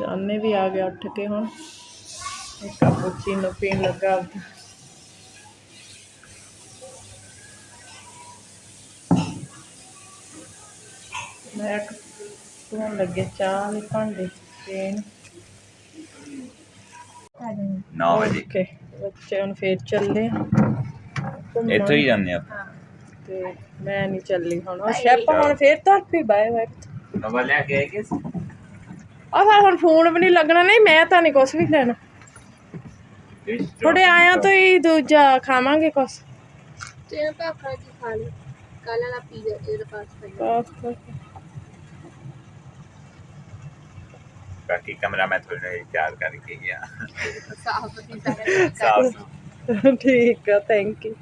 ਜਾਨੇ ਵੀ ਆ ਗਿਆ ਉੱਠ ਕੇ ਹੁਣ। ਇੱਕ ਕੈਪੂਚੀਨੋ ਪੀਣ ਲੱਗਾ ਆਪਦਾ। ਮੈਂ ਧੋਣ ਲੱਗੇ ਚਾਹ ਵਾਲੇ ਭਾਂਡੇ ਪੀਣ। 9 ਵਜੇ। ਓਕੇ ਬੱਚੇ ਹੁਣ ਫੇਰ ਚੱਲੇ ਆ। ਇੱਥੋਂ ਹੀ ਜਾਂਦੇ ਆਪਾਂ ਤੇ ਮੈਂ ਨਹੀਂ ਚੱਲੀ ਹੁਣ। ਉਹ ਸ਼ੈਪ ਹੁਣ ਫੇਰ ਤਾਂ ਵੀ ਬਾਏ ਬਾਏ ਨਵਾਂ ਲੈ ਕੇ ਆਏ ਕਿ ਆ ਫਿਰ ਹੁਣ ਫੋਨ ਵੀ ਨਹੀਂ ਲੱਗਣਾ ਨਹੀਂ ਮੈਂ ਤਾਂ ਨਹੀਂ ਕੁਛ ਵੀ ਲੈਣਾ। ਥੋੜੇ ਆਇਆ ਤੋਂ ਹੀ ਦੂਜਾ ਖਾਵਾਂਗੇ ਕੁਛ। ਤੇ ਪਾਪਾ ਜੀ ਖਾ ਲਈ। ਕੱਲ ਵਾਲਾ ਪੀਜ਼ਾ ਇਹਦੇ ਪਾਸ ਪਈ ਬਸ ਬਾਕੀ ਕਮਰਾ ਮੈਂ ਥੋੜਾ ਜਿਹਾ ਤਿਆਰ ਕਰਕੇ ਗਿਆ ਸਾਫ਼ ਪੀਜ਼ਾ ਸਾਫ਼। ਠੀਕ ਆ ਥੈਂਕ ਯੂ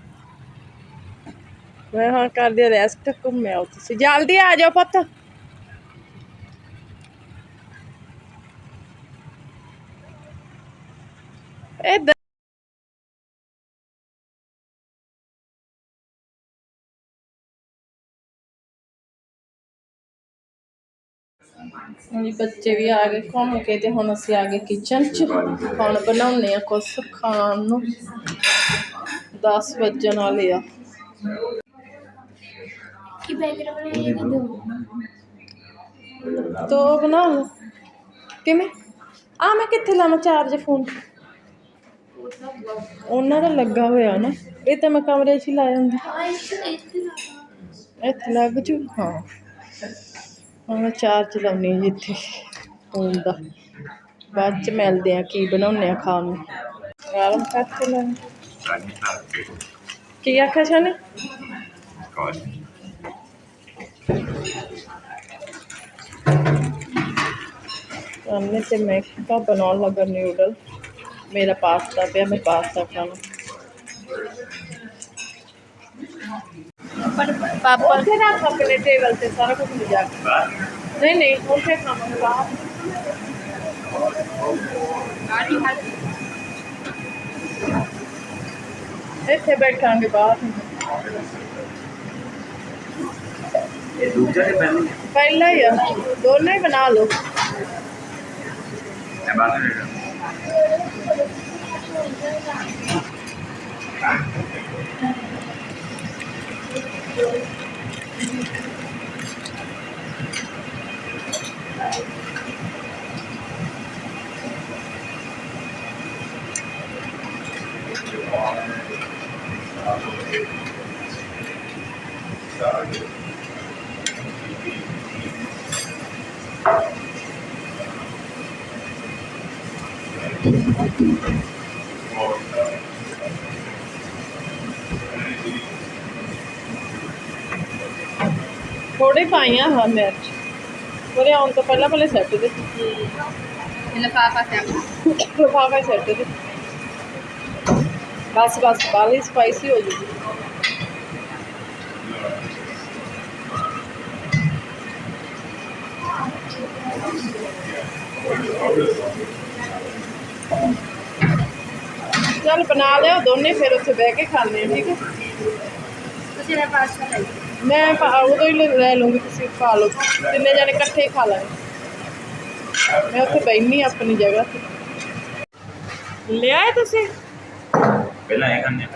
ਮੈਂ ਹਾਂ ਕਰਦੇ ਰੈਸਟ ਘੁੰਮਿਆ ਤੁਸੀਂ ਜਲਦੀ ਆ ਜਾਓ ਪੁੱਤ ਇਹ ਹਾਂਜੀ ਬੱਚੇ ਵੀ ਆ ਗਏ ਘੁੰਮ ਕੇ ਤੇ ਹੁਣ ਅਸੀਂ ਆ ਗਏ ਕਿਚਨ 'ਚ। ਹੁਣ ਬਣਾਉਣੇ ਆ ਕੁਛ ਖਾਣ ਨੂੰ। 10 ਵੱਜਣ ਵਾਲੇ ਆ। ਕੀ ਬੈਕਗ੍ਰਾਉਂਡ ਬਣਾਈ ਇਹ ਦੋ ਤੋ ਬਣਾ ਲਓ ਕਿਵੇਂ? ਆ ਮੈਂ ਕਿੱਥੇ ਲਾਵਾਂ ਚਾਰਜ ਫੋਨ? ਉਹਨਾਂ ਦਾ ਲੱਗਾ ਹੋਇਆ ਨਾ, ਇਹ ਤਾਂ ਮੈਂ ਕਮਰੇ 'ਚ ਹੀ ਲਾਇਆ ਹੁੰਦਾ ਇੱਥੇ ਲੱਗ ਜੂ, ਹਾਂ। ਹੁਣ ਮੈਂ ਚਾਰਜ ਲਾਉਣੀ ਹੈ ਜਿੱਥੇ ਫੋਨ ਦਾ। ਬਾਅਦ ਚ ਮਿਲਦੇ ਆ ਕੀ ਬਣਾਉਣੇ ਆ ਖਾਣ ਨੂੰ। ਗਰਮ ਕਰਕੇ ਲੈ ਕੀ ਆਖਿਆ ਸ਼ਾਨੇ? ਸਾਹਮਣੇ ਤੇ ਮੈਂ ਕਾ ਬਣਾਉਣ ਲੱਗਾ ਨਿਊਡਲ ਮੇਰਾ ਪਾਸਤਾ ਪਿਆ ਮੈਂ ਪਾਸਤਾ ਖਾਣਾ ਪਰ ਪਾਪਾ ਉੱਥੇ ਰੱਖ ਆਪਣੇ ਟੇਬਲ ਤੇ ਸਾਰਾ ਕੁਝ ਲਿਜਾ ਕੇ ਨਹੀਂ ਨਹੀਂ ਉੱਥੇ ਖਾਵਾਂਗੇ ਬਾਹਰ ਇੱਥੇ ਬੈਠਾਂਗੇ ਬਾਹਰ ਇਹ ਦੂਜਾ ਤੇ ਪਹਿਲੀ ਪਹਿਲਾਂ ਹੀ ਆ ਦੋਨੇ ਹੀ ਥੋੜੇ ਪਾਈਆਂ ਹਾਂ ਮਿਰਚ ਉਹਦੇ ਆਉਣ ਤੋਂ ਪਹਿਲਾਂ ਪਹਿਲੇ ਸੈੱਟ ਦੇ। ਲਫਾਫਾ ਸੈੱਟ। ਦੇ। ਬਸ ਬਸ ਬਾਲੀ ਸਪਾਈਸੀ ਹੋ ਜੂਗੀ। ਚੱਲ ਬਣਾ ਲਿਓ ਦੋਨੇ ਫਿਰ ਉੱਥੇ ਬਹਿ ਕੇ ਖਾਣੇ ਆ ਠੀਕ ਹੈ? ਤੁਸੀਂ ਮੇਰਾ ਪਾਸਤਾ ਲੈ ਮੈਂ ਪਾ- ਉਦੋਂ ਹੀ ਲੈ- ਲੂੰਗੀ ਤੁਸੀਂ ਖਾ ਲਓ। ਤਿੰਨੇ ਜਣੇ ਇਕੱਠੇ ਹੀ ਖਾ ਲਾਂਗੇ। ਮੈਂ ਉੱਥੇ ਬੈਠੀ ਆਪਣੀ ਜਗ੍ਹਾ ਤੇ। ਲਿਆਏ ਤੁਸੀਂ? ਪਹਿਲਾਂ ਇਹ ਕਰਨੇ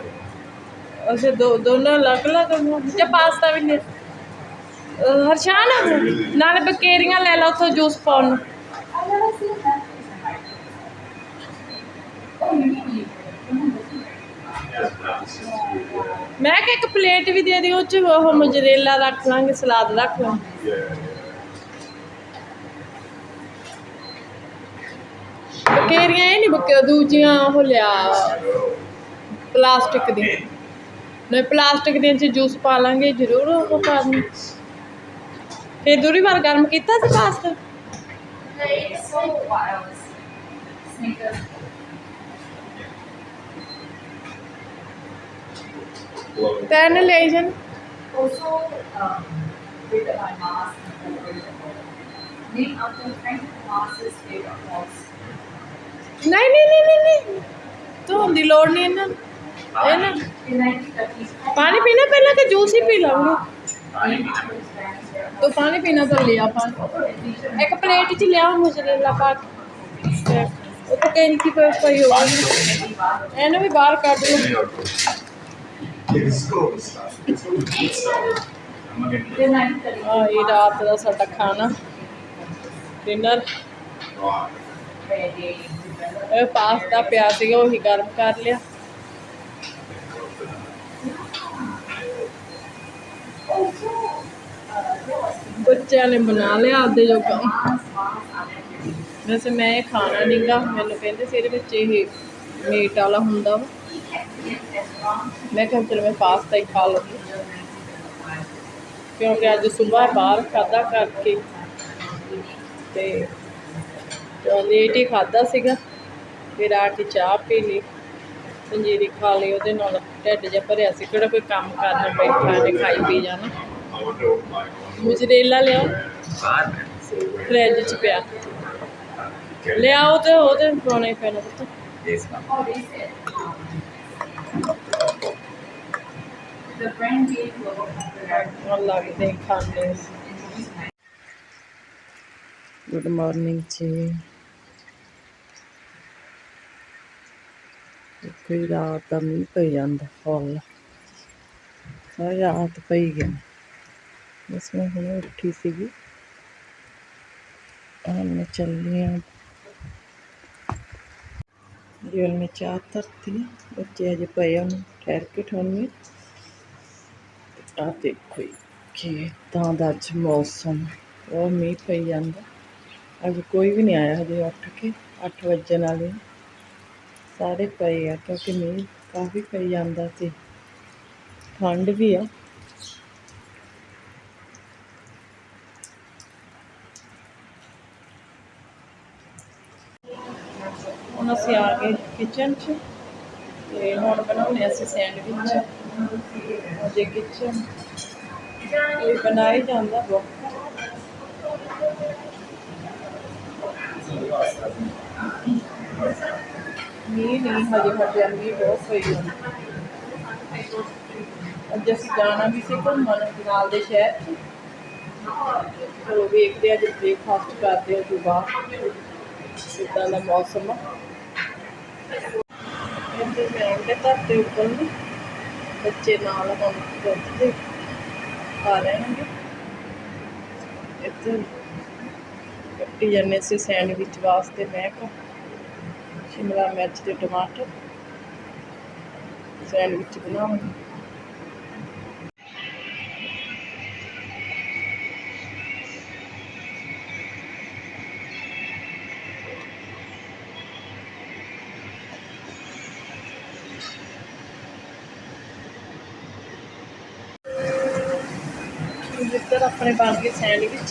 ਅਸੀਂ ਦੋ ਦੋਨੋਂ ਅਲੱਗ ਅਲੱਗ ਜਾਂ ਪਾਸਤਾ ਵੀ ਲੈ। ਅਹ ਹਰਸ਼ਾਨ ਨਾਲੇ ਬਕੇਰੀਆਂ ਲੈ ਲਓ ਉੱਥੋਂ ਜੂਸ ਪਾਉਣ ਨੂੰ। ਮੈਂ ਕਿ ਇੱਕ ਪਲੇਟ ਵੀ ਦੇ ਦਿਓ, ਉਹ ਚ ਉਹ ਮੋਜ਼ਰੇਲਾ ਰੱਖ ਲਾਂਗੇ, ਸਲਾਦ ਰੱਖ ਲਾਂਗੇ। ਬਕੇਰੀਆਂ ਇਹ ਨਹੀਂ ਬਕੇ, ਦੂਜੀਆਂ ਉਹ ਲਿਆ, ਪਲਾਸਟਿਕ ਦੀ। ਨਹੀਂ, ਪਲਾਸਟਿਕ ਦੀਆਂ ਚ ਜੂਸ ਪਾ ਲਾਂਗੇ, ਜ਼ਰੂਰ ਉਹ ਕਰਨੀ ਫੇਰ ਦੂਰੀ ਵਾਰ ਗਰਮ ਕੀਤਾ ਸੀ ਪਾਸਤਾ ਨਹੀਂ ਸੋ। ਵਾਇਲਸ ਸਨੀਕਰ। ਤੈਨ ਲਈ ਜਨ ਨਹੀਂ ਨਹੀਂ ਨਹੀਂ ਨਹੀਂ, ਨਹੀਂ ਧੋਣ ਦੀ ਲੋੜ ਨਹੀਂ ਇਹਨਾਂ ਨੂੰ। ਪਾਣੀ ਪੀਣਾ ਪਹਿਲਾਂ ਕਿ ਜੂਸ ਹੀ ਪੀ ਲਵਾਂਗੇ ਤੋ ਪਾਣੀ ਪੀਣਾ ਤਾਂ ਲਿਆ ਆਪਾਂ ਇੱਕ ਪਲੇਟ 'ਚ ਲਿਆ ਮੁਜਰੇਲਾ ਪਾ ਕੇ ਉਹ ਤਾਂ ਕੈਂਚੀ ਪਰ ਪਈ ਹੋਵੇ ਇਹਨੂੰ ਵੀ ਬਾਹਰ ਕੱਢ ਲਓ ਇਹ ਰਾਤ ਦਾ ਸਾਡਾ ਖਾਣਾ। ਡਿਨਰ ਇਹ ਪਾਸਤਾ ਪਿਆ ਸੀਗਾ, ਉਹੀ ਗਰਮ ਕਰ ਲਿਆ। ਬੱਚਿਆਂ ਨੇ ਬਣਾ ਲਿਆ ਆਪਦੇ ਜੋਗਾ। ਵੈਸੇ ਮੈਂ ਇਹ ਖਾਣਾ ਨਹੀਂਗਾ ਮੈਨੂੰ ਕਹਿੰਦੇ ਸੀ ਇਹਦੇ ਵਿੱਚ ਇਹ ਮੀਟ ਵਾਲਾ ਹੁੰਦਾ ਵਾ। ਮੈਂ ਕਿਹਾ ਚਲ ਮੈਂ ਪਾਸਤਾ ਹੀ ਖਾ ਲਵਾਂਗੀ ਕਿਉਂਕਿ ਅੱਜ ਸਵੇਰ ਬਾਹਰ ਖਾਦਾ ਕਰਕੇ ਤੇ ਲੇਟ ਹੀ ਖਾਦਾ ਸੀਗਾ। ਫਿਰ ਆ ਕੇ ਚਾਹ ਪੀ ਲਈ ਪੰਜੀਰੀ ਖਾ ਲਈ, ਉਹਦੇ ਨਾਲ ਢਿੱਡ ਜਿਹਾ ਭਰਿਆ ਸੀ। ਕਿਹੜਾ ਕੋਈ ਕੰਮ ਕਰਨ ਬੈਠਾ ਨੇ ਖਾਈ ਪੀ ਜਾਣਾ। ਮੁਜਰੇਲਾ ਲਿਆ ਫ੍ਰਿਜ 'ਚ ਪਿਆ। ਲਿਆਓ ਤੇ ਉਹਦੇ ਪਾਉਣਾ ਪੈਣਾ ਪੁੱਤ। The brand gave logo. ਹੁਣ ਲੱਗਦੇ ਹੀ ਖਾਂਦੇ ਗੁੱਡ ਮਾਰਨਿੰਗ ਜੀ ਕੋਈ ਰਾਤ ਦਾ ਮੀਂਹ ਪਈ ਜਾਂਦਾ ਹੌਲ ਸਾਰੀ ਰਾਤ ਪਈ ਗਿਆ ਬਸ ਮੈਂ ਹੁਣੇ ਉੱਠੀ ਸੀਗੀ। ਹੁਣ ਮੈਂ ਚੱਲੀ ਹਾਂ ਜੀ ਹੁਣ ਮੈਂ ਚਾਹ ਧਰਤੀ ਬੱਚੇ ਅਜੇ ਪਏ ਉਹਨੂੰ ਠਹਿਰ ਕੇ ਠਾਉਣੀ ਆ ਦੇਖੋ ਖੇਤਾਂ ਦਾ ਅੱਜ ਮੌਸਮ, ਉਹ ਮੀਂਹ ਪਈ ਜਾਂਦਾ। ਅੱਜ ਕੋਈ ਵੀ ਨਹੀਂ ਆਇਆ ਹਜੇ ਉੱਠ ਕੇ 8 ਵਜੇ ਵਾਲੇ ਸਾਰੇ ਪਏ ਆ ਕਿਉਂਕਿ ਮੀਂਹ ਕਾਫੀ ਪਈ ਜਾਂਦਾ ਤੇ ਠੰਡ ਵੀ ਆ। ਹੁਣ ਅਸੀਂ ਆ ਗਏ ਕਿਚਨ 'ਚ ਤੇ ਹੁਣ ਬਣਾਉਣੇ ਅਸੀਂ ਸੈਂਡਵਿਚ। ਅਜੇ ਕਿਚਨ ਇਹ ਬਣਾਈ ਜਾਂਦਾ ਬਹੁਤ। ਮੀਂਹ ਨਹੀਂ, ਹਜੇ ਹਜੇ ਮੀਂਹ ਬਹੁਤ ਪਈ ਜਾਂਦਾ ਅੱਜ ਅਸੀਂ ਜਾਣਾ ਵੀ ਸੀ ਘੁੰਮਣ ਨਾਲ ਦੇ ਸ਼ਹਿਰ ਚਲੋ ਵੇਖਦੇ ਆ ਬ੍ਰੇਕਫਾਸਟ ਕਰਦੇ ਆ ਤੋਂ ਬਾਅਦ ਕਿੱਦਾਂ ਦਾ ਮੌਸਮ ਆ। ਇੱਥੇ ਮੈਂ ਉਹਦੇ ਘਰ ਉੱਪਰ ਨੂੰ ਬੱਚੇ ਨਾਲ ਹੁਣ ਦੁੱਧ ਦੇ ਖਾ ਲੈਣਗੇ ਇੱਥੇ ਕੱਟੀ ਜਾਂਦੇ ਸੀ ਸੈਂਡਵਿਚ ਵਾਸਤੇ ਮੈਂ ਕਿਹਾ ਸ਼ਿਮਲਾ ਮਿਰਚ ਤੇ ਟਮਾਟਰ। ਸੈਂਡਵਿਚ ਬਣਾਵਾਂਗੇ। ਇੱਧਰ ਆਪਣੇ ਬਣ ਗਏ ਸੈਂਡਵਿਚ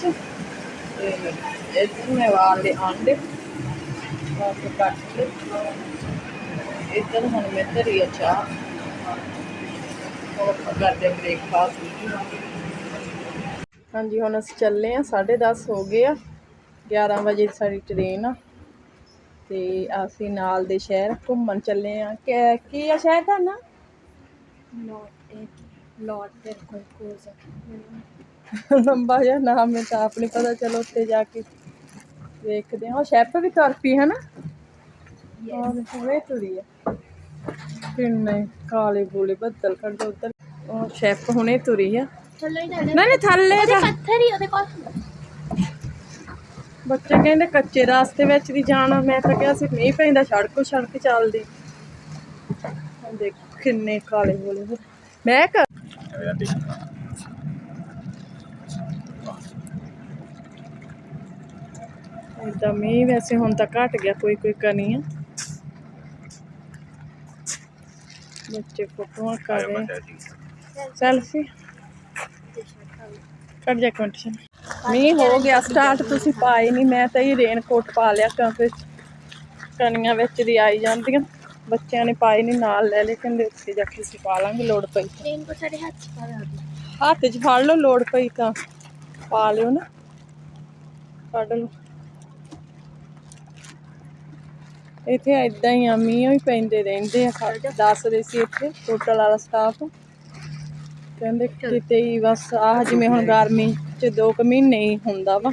ਤੇ ਇੱਧਰ ਮੈਂ ਵਾਲ ਦੇ ਆਂਡੇ ਵਾਲ ਕੱਟ ਕੇ ਇੱਧਰ ਹੁਣ ਮੈਂ ਧਰੀ ਆ ਚਾਹ। ਹੋਰ ਕਰਦੇ ਬ੍ਰੇਕਫਾਸਟ ਹਾਂਜੀ ਹੁਣ ਅਸੀਂ ਚੱਲੇ ਆ 10:30 ਹੋ ਗਏ ਆ। 11 ਵਜੇ ਸਾਡੀ ਟ੍ਰੇਨ ਆ। ਤੇ ਅਸੀਂ ਨਾਲ ਦੇ ਸ਼ਹਿਰ ਘੁੰਮਣ ਚੱਲੇ ਆ। ਕਿ- ਕੀ ਆ ਸ਼ਹਿਰ ਦਾ ਨਾਂ ਲੌਟ ਤੇ ਕੋਈ ਕੋਜ਼ ਲੰਬਾ ਜਿਹਾ ਨਾਮ ਹੈ ਤਾਂ ਆਪ ਨਹੀਂ ਪਤਾ ਚਲੋ ਉੱਥੇ ਜਾ ਕੇ ਵੇਖਦੇ ਹਾਂ। ਸ਼ੈਫ ਵੀ ਤੁਰ ਪਈ ਹੈ ਨਾ? ਹਾਂ ਹੁਣੇ ਤੁਰੀ ਆ ਕਿੰਨੇ ਕਾਲੇ ਬੋਲੇ ਬੱਦਲ ਕੱਢ ਉਧਰ। ਉਹ ਸ਼ੈਫ ਹੁਣੇ ਤੁਰੀ ਹੀ। ਨਹੀਂ ਨਹੀਂ ਥੱਲੇ ਤਾਂ ਪੱਥਰ ਹੀ ਉਹਦੇ ਕੋਲ। ਬੱਚੇ ਕਹਿੰਦੇ ਕੱਚੇ ਰਾਸਤੇ ਵਿੱਚ ਦੀ ਜਾਣਾ ਮੈਂ ਤਾਂ ਕਿਹਾ ਸੀ ਨਹੀਂ ਪੈਂਦਾ ਸੜਕੋ ਸੜਕ ਚੱਲਦੀ। ਦੇਖ ਕਿੰਨੇ ਕਾਲੇ ਬੋਲੇ। ਹੋਏ। ਮੈਂ ਕਰ ਇਦਾਂ ਮੀਂਹ ਵੈਸੇ ਹੁਣ ਤਾਂ ਘਟ ਗਿਆ ਕੋਈ ਕੋਈ ਕਣੀ ਆ। ਬੱਚੇ ਫੋਟੋਆਂ ਕਰ ਰਹੇ ਸੈਲਫੀ। ਕੱਢ ਜਾ ਕੰਟੀਸ਼ਨ ਮੀਂਹ ਹੋ ਗਿਆ ਸਟਾਰਟ ਤੁਸੀਂ ਪਾਏ ਨਹੀਂ ਮੈਂ ਤਾਂ ਇਹ ਰੇਨ ਕੋਟ ਪਾ ਲਿਆ ਕਿਉਂਕਿ ਕਣੀਆਂ ਵਿੱਚ ਦੀ ਆਈ ਜਾਂਦੀਆਂ। ਬੱਚਿਆਂ ਨੇ ਪਾਏ ਨਹੀਂ ਨਾਲ ਲੈ ਲੈ ਕਹਿੰਦੇ ਉੱਥੇ ਜਾ ਕੇ ਅਸੀਂ ਪਾ ਲਾਂਗੇ ਲੋੜ ਪਈ ਕੋ ਸਾਡੇ ਹੱਥ ਚ ਪਾ ਦੇ ਹੱਥ 'ਚ ਫੜ ਲਓ ਲੋੜ ਪਈ ਤਾਂ। ਪਾ ਲਿਓ ਨਾ। ਕੱਢ ਲਓ। ਇੱਥੇ ਐਦਾਂ ਹੀ ਆ ਮੀਂਹ ਹੀ ਪੈਂਦੇ ਰਹਿੰਦੇ ਆ ਦੱਸਦੇ ਸੀ ਇੱਥੇ ਹੋਟਲ ਵਾਲਾ ਸਟਾਫ ਕਹਿੰਦੇ ਕਿਤੇ ਹੀ ਬਸ ਆਹ ਜਿਵੇਂ ਹੁਣ ਗਰਮੀ ਚ ਦੋ ਕੁ ਮਹੀਨੇ ਹੀ ਹੁੰਦਾ ਵਾ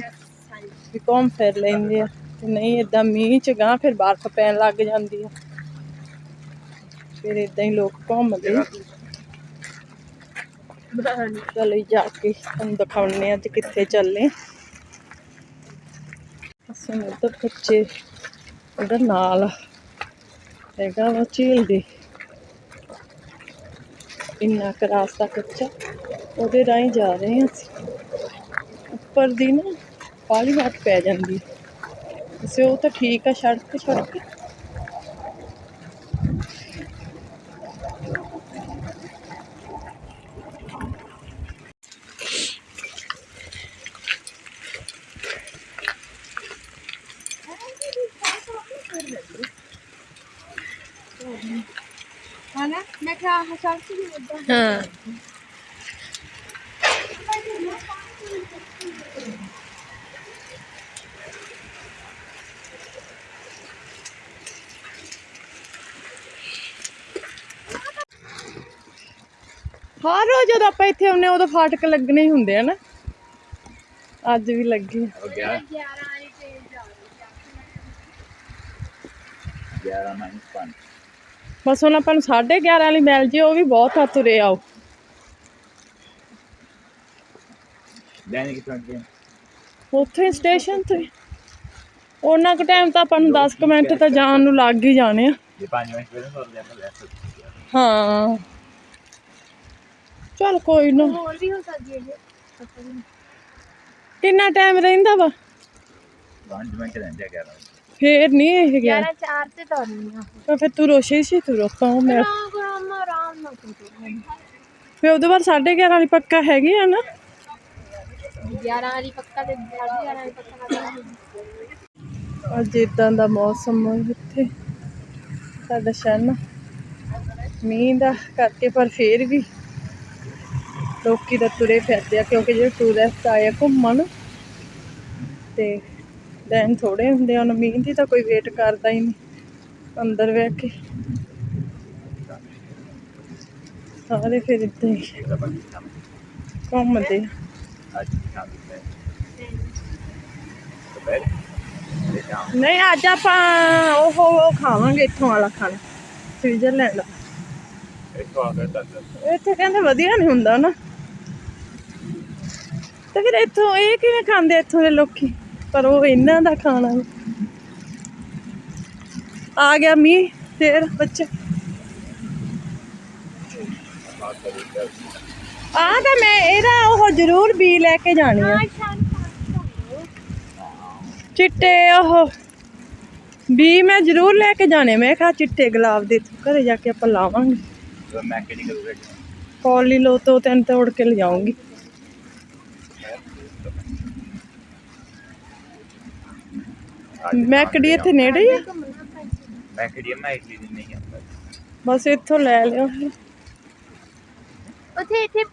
ਵੀ ਘੁੰਮ ਫਿਰ ਲੈਂਦੇ ਆ। ਤੇ ਨਹੀਂ ਇਦਾਂ ਮੀਂਹ ਚ ਗਾਂ ਫਿਰ ਬਰਫ਼ ਪੈਣ ਲੱਗ ਜਾਂਦੀ ਆ। ਫਿਰ ਇਦਾਂ ਹੀ ਲੋਕ ਘੁੰਮਦੇ। ਆ। ਚਲੋ ਜੀ ਜਾ ਕੇ ਤੁਹਾਨੂੰ ਦਿਖਾਉਣੇ ਅੱਜ ਕਿੱਥੇ ਚੱਲੇ। ਅਸੀਂ ਉਧਰ ਬੱਚੇ ਉਹਦਾ ਨਾਲ ਹੈਗਾ ਵਾ ਝੀਲ ਦੇ। ਇੰਨਾ ਕੁ ਰਾਸਤਾ ਕੱਚਾ, ਉਹਦੇ ਰਾਹੀਂ ਜਾ ਰਹੇ ਹਾਂ ਅਸੀਂ। ਉੱਪਰ ਦੀ ਨਾ ਪਾਲੀ ਵਾਟ ਪੈ ਜਾਂਦੀ। ਵੈਸੇ ਉਹ ਤਾਂ ਠੀਕ ਆ ਸੜਕ ਸੜਕ ਹਨਾ ਮੈਂ ਕਿਹਾ ਆਹ ਸਭ ਤੋਂ ਵੱਡਾ ਹਰ ਰੋਜ਼ ਜਦੋਂ ਆਪਾਂ ਇੱਥੇ ਆਉਂਦੇ ਉਦੋਂ ਫਾਟਕ ਲੱਗਣੇ ਹੁੰਦੇ ਆ ਨਾ। ਅੱਜ ਵੀ ਲੱਗੇ। 11 11 ਵਾਲੀ ਟ੍ਰੇਨ ਜਾ ਰਹੀ ਹੈ 11 5 ਬਸ ਹੁਣ ਆਪਾਂ ਨੂੰ 11:30 ਵਾਲੀ ਮਿਲ ਜੇ ਉਹ ਵੀ ਬਹੁਤ ਆ ਆਓ ਉੱਥੇ ਸਟੇਸ਼ਨ ਤੇ। ਉਹਨਾਂ ਕੁ ਟਾਈਮ ਤਾਂ ਆਪਾਂ ਨੂੰ 10 ਕੁ ਮਿੰਟ ਤਾਂ ਜਾਣ ਨੂੰ ਲੱਗ ਹੀ ਜਾਣੇ ਆ। ਜੇ ਕੋਈ ਨਾ। ਕਿੰਨਾ ਟਾਈਮ ਰਹਿੰਦਾ ਵਾ? ਫੇਰ ਨਹੀਂ ਇਹ ਗਿਆ। ਯਾਰ ਚਾਰ ਤੇ ਤਾਂ ਆ। ਫਿਰ ਤੂੰ ਰੋਸ਼ੇ ਸੀ ਤੂੰ ਰੋਕਾਂ ਮੈਂ। ਮੈਂ ਆਰਾਮ ਉਹਦੇ ਬਾਅਦ 11:30 ਵਾਲੀ ਪੱਕਾ ਹੈਗੀ ਆ ਨਾ? 11 ਵਾਲੀ ਪੱਕਾ ਤੇ 11 ਵਾਲੀ ਪੱਕਾ ਅੱਜ ਇਦਾਂ ਦਾ ਮੌਸਮ ਇੱਥੇ। ਸਾਡਾ ਸ਼ਰਨ ਮੀਂਹ ਦਾ ਕਰਕੇ ਪਰ ਫੇਰ ਵੀ ਲੋਕੀ ਦਾ ਤੁਰੇ ਫਿਰਦੇ ਆ ਕਿਉਂਕਿ ਜਿਹੜੇ ਟੂਰਿਸਟ ਆਏ ਆ ਘੁੰਮਣ ਤੇ ਦਿਨ ਥੋੜੇ ਹੁੰਦੇ ਹਨ ਮੀਂਹ ਦੀ ਤਾਂ ਕੋਈ ਵੇਟ ਕਰਦਾ ਹੀ ਨਹੀਂ, ਅੰਦਰ ਵੇਖ ਕੇ। ਸਾਰੇ ਫਿਰ ਇੱਥੇ ਘੁੰਮਦੇ ਨਹੀਂ, ਅੱਜ ਆਪਾਂ ਉਹ ਉਹ ਖਾਵਾਂਗੇ ਇੱਥੋਂ ਵਾਲਾ ਖਾਣਾ, ਸਵਿਟਜ਼ਰਲੈਂਡ ਦਾ ਇੱਥੇ ਕਹਿੰਦੇ ਵਧੀਆ ਨਹੀਂ ਹੁੰਦਾ ਨਾ। ਤਾਂ ਫਿਰ ਇੱਥੋਂ ਇਹ ਕਿਵੇਂ ਖਾਂਦੇ ਇੱਥੋਂ ਦੇ ਲੋਕੀ? ਪਰ ਉਹ ਇਹਨਾਂ ਦਾ ਖਾਣਾ ਆ ਗਿਆ ਮੀ ਫੇਰ ਬੱਚੇ। ਆ ਤਾਂ ਮੈਂ ਇਹਦਾ ਉਹ ਜ਼ਰੂਰ ਵੀ ਲੈ ਕੇ ਜਾਣੀ ਆ। ਚਿੱਟੇ ਉਹ। ਵੀ ਮੈਂ ਜ਼ਰੂਰ ਲੈ ਕੇ ਜਾਣੇ ਮੈਂ ਕਿਹਾ ਚਿੱਟੇ ਗੁਲਾਬ ਦੇ ਘਰੇ ਜਾ ਕੇ ਆਪਾਂ ਲਾਵਾਂਗੇ। ਮੈਂ ਕਿਹੜੀ ਗੱਲ ਵੇਖ ਕੋਲੀ ਲੋ ਤੋਂ ਤੈਨੂੰ ਤੋੜ ਕੇ ਲਿਆਉਂਗੀ। ਮੈਂ ਕਿਹੜੀ ਇੱਥੇ ਨੇੜੇ ਆ? ਮੈਂ ਕਿਹੜੀ ਮੈਂ ਇਟਲੀ ਨਹੀਂ ਆ ਬਸ ਇੱਥੋਂ ਲੈ ਲਿਓ। ਉੱਥੇ ਇੱਥੇ